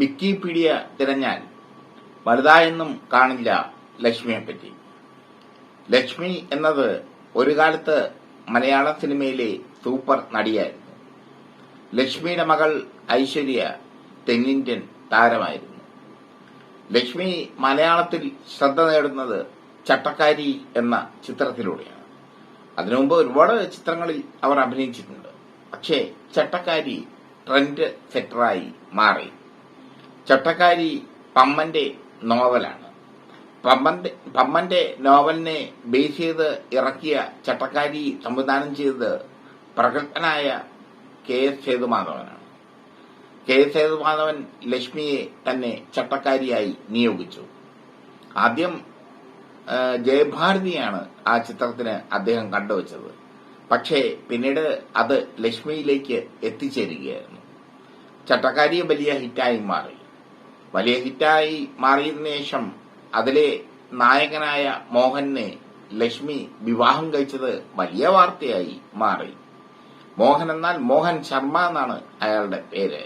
Wikipedia തിരഞ്ഞാൽ വലുതായൊന്നും കാണില്ല ലക്ഷ്മിയെപ്പറ്റി. ലക്ഷ്മി എന്നത് ഒരു കാലത്ത് മലയാള സിനിമയിലെ സൂപ്പർ നടിയായിരുന്നു. ലക്ഷ്മിയുടെ മകൾ ഐശ്വര്യ തെന്നിന്ത്യൻ താരമായിരുന്നു. ലക്ഷ്മി മലയാളത്തിൽ ശ്രദ്ധ നേടുന്നത് ചട്ടക്കാരി എന്ന ചിത്രത്തിലൂടെയാണ്. അതിനുമുമ്പ് ഒരുപാട് ചിത്രങ്ങളിൽ അവർ അഭിനയിച്ചിട്ടുണ്ട്. പക്ഷേ ചട്ടക്കാരി ട്രെൻഡ് സെറ്ററായി മാറി. ചട്ടക്കാരി പമ്മന്റെ നോവലാണ്. പമ്മന്റെ പമ്മന്റെ നോവലിനെ ബേസ് ചെയ്ത് ഇറക്കിയ ചട്ടക്കാരി സംവിധാനം ചെയ്തത് പ്രഗത്ഭനായ കെ എസ് സേതുമാധവനാണ്. കെ എസ് സേതുമാധവൻ ലക്ഷ്മിയെ തന്നെ ചട്ടക്കാരിയായി നിയോഗിച്ചു. ആദ്യം ജയഭാരതിയാണ് ആ ചിത്രത്തിന് അദ്ദേഹം കണ്ടുവച്ചത്. പക്ഷേ പിന്നീട് അത് ലക്ഷ്മിയിലേക്ക് എത്തിച്ചേരുകയായിരുന്നു. ചട്ടക്കാരിയെ വലിയ ഹിറ്റായി മാറി. വലിയ ഹിറ്റായി മാറിയതിനു ശേഷം അതിലെ നായകനായ മോഹനെ ലക്ഷ്മി വിവാഹം കഴിച്ചത് വലിയ വാർത്തയായി മാറി. മോഹൻ എന്നാൽ മോഹൻ ശർമ്മ എന്നാണ് അയാളുടെ പേര്.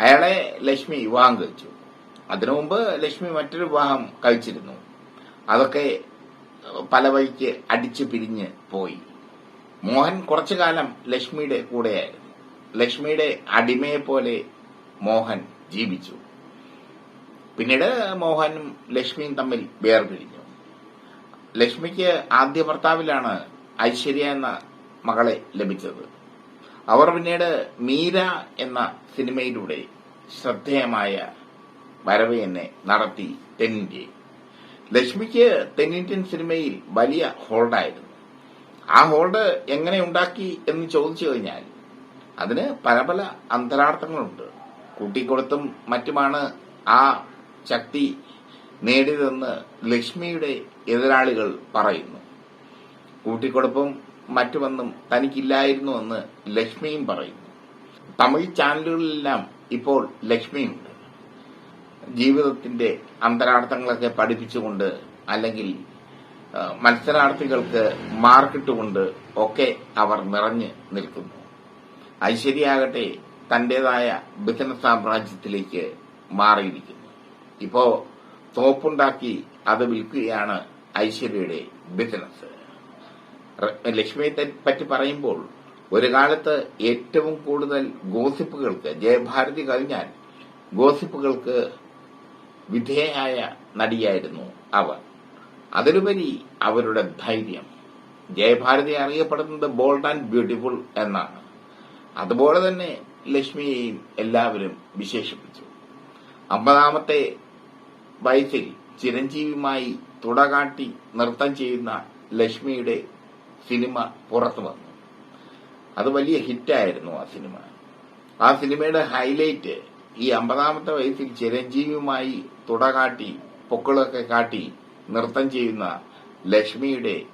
അയാളെ ലക്ഷ്മി വിവാഹം കഴിച്ചു. അതിനു മുമ്പ് ലക്ഷ്മി മറ്റൊരു വിവാഹം കഴിച്ചിരുന്നു. അതൊക്കെ പല വഴിക്ക് അടിച്ചു പിരിഞ്ഞ് പോയി. മോഹൻ കുറച്ചു കാലം ലക്ഷ്മിയുടെ കൂടെയായിരുന്നു. ലക്ഷ്മിയുടെ അടിമയെ പോലെ മോഹൻ ജീവിച്ചു. പിന്നീട് മോഹനും ലക്ഷ്മിയും തമ്മിൽ വേർപിരിഞ്ഞു. ലക്ഷ്മിക്ക് ആദ്യ ഭർത്താവിലാണ് ഐശ്വര്യ എന്ന മകളെ ലഭിച്ചത്. അവർ പിന്നീട് മീര എന്ന സിനിമയിലൂടെ ശ്രദ്ധേയമായ വരവ് എന്നെ നടത്തി തെന്നിന്ത്യയിൽ ലക്ഷ്മിക്ക് തെന്നിന്ത്യൻ സിനിമയിൽ വലിയ ഹോൾഡായിരുന്നു. ആ ഹോൾഡ് എങ്ങനെ ഉണ്ടാക്കി എന്ന് ചോദിച്ചു കഴിഞ്ഞാൽ അതിന് പല പല അന്തരാർത്ഥങ്ങളുണ്ട്. കൂട്ടിക്കൊടുത്തും മറ്റുമാണ് ആ ശക്തി നേടിയതെന്ന് ലക്ഷ്മിയുടെ എതിരാളികൾ പറയുന്നു. കൂട്ടിക്കൊടുപ്പും മറ്റുമൊന്നും തനിക്കില്ലായിരുന്നുവെന്ന് ലക്ഷ്മിയും പറയുന്നു. തമിഴ് ചാനലുകളിലെല്ലാം ഇപ്പോൾ ലക്ഷ്മിയുണ്ട്. ജീവിതത്തിന്റെ അന്തരാർത്ഥങ്ങളൊക്കെ പഠിപ്പിച്ചുകൊണ്ട് അല്ലെങ്കിൽ മത്സരാർത്ഥികൾക്ക് മാർക്കിട്ടുകൊണ്ട് ഒക്കെ അവർ നിറഞ്ഞു നിൽക്കുന്നു. ഐശ്വര്യാകട്ടെ തന്റേതായ ബിസിനസ് സാമ്രാജ്യത്തിലേക്ക് മാറിയിരിക്കുന്നു. ഇപ്പോ തോപ്പുണ്ടാക്കി അത് വിൽക്കുകയാണ് ഐശ്വര്യയുടെ ബിസിനസ്. ലക്ഷ്മിയെ പറ്റി പറയുമ്പോൾ ഒരു കാലത്ത് ഏറ്റവും കൂടുതൽ ഗോസിപ്പുകൾക്ക് ജയഭാരതി കഴിഞ്ഞാൽ ഗോസിപ്പുകൾക്ക് വിധേയായ നടിയായിരുന്നു അവർ അതിലുപരി അവരുടെ ധൈര്യം. ജയഭാരതി അറിയപ്പെടുന്നത് ബോൾഡ് ആൻഡ് ബ്യൂട്ടിഫുൾ എന്നാണ്. അതുപോലെ തന്നെ ലക്ഷ്മിയെയും എല്ലാവരും വിശേഷിപ്പിച്ചു. അമ്പതാമത്തെ വയസ്സിൽ ചിരഞ്ജീവിയുമായി തുടകാട്ടി നൃത്തം ചെയ്യുന്ന ലക്ഷ്മിയുടെ സിനിമ പുറത്തു വന്നു. അത് വലിയ ഹിറ്റായിരുന്നു ആ സിനിമ. ആ സിനിമയുടെ ഹൈലൈറ്റ് ഈ അമ്പതാമത്തെ വയസ്സിൽ ചിരഞ്ജീവിയുമായി തുടകാട്ടി പൊക്കളൊക്കെ കാട്ടി നൃത്തം ചെയ്യുന്ന ലക്ഷ്മിയുടെ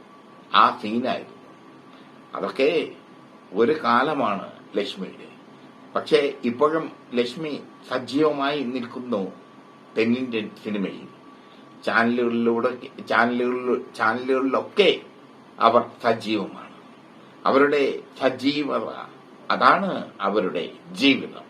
ആ സീനായിരുന്നു. അതൊക്കെ ഒരു കാലമാണ് ലക്ഷ്മിയുടെ. പക്ഷേ ഇപ്പോഴും ലക്ഷ്മി സജീവമായി നിൽക്കുന്നു തെന്നിന്ത്യൻ സിനിമയിൽ. ചാനലുകളിലൂടെ ചാനലുകളിൽ ചാനലുകളിലൊക്കെ അവർ സജീവമാണ്. അവരുടെ സജീവത അതാണ് അവരുടെ ജീവിതം.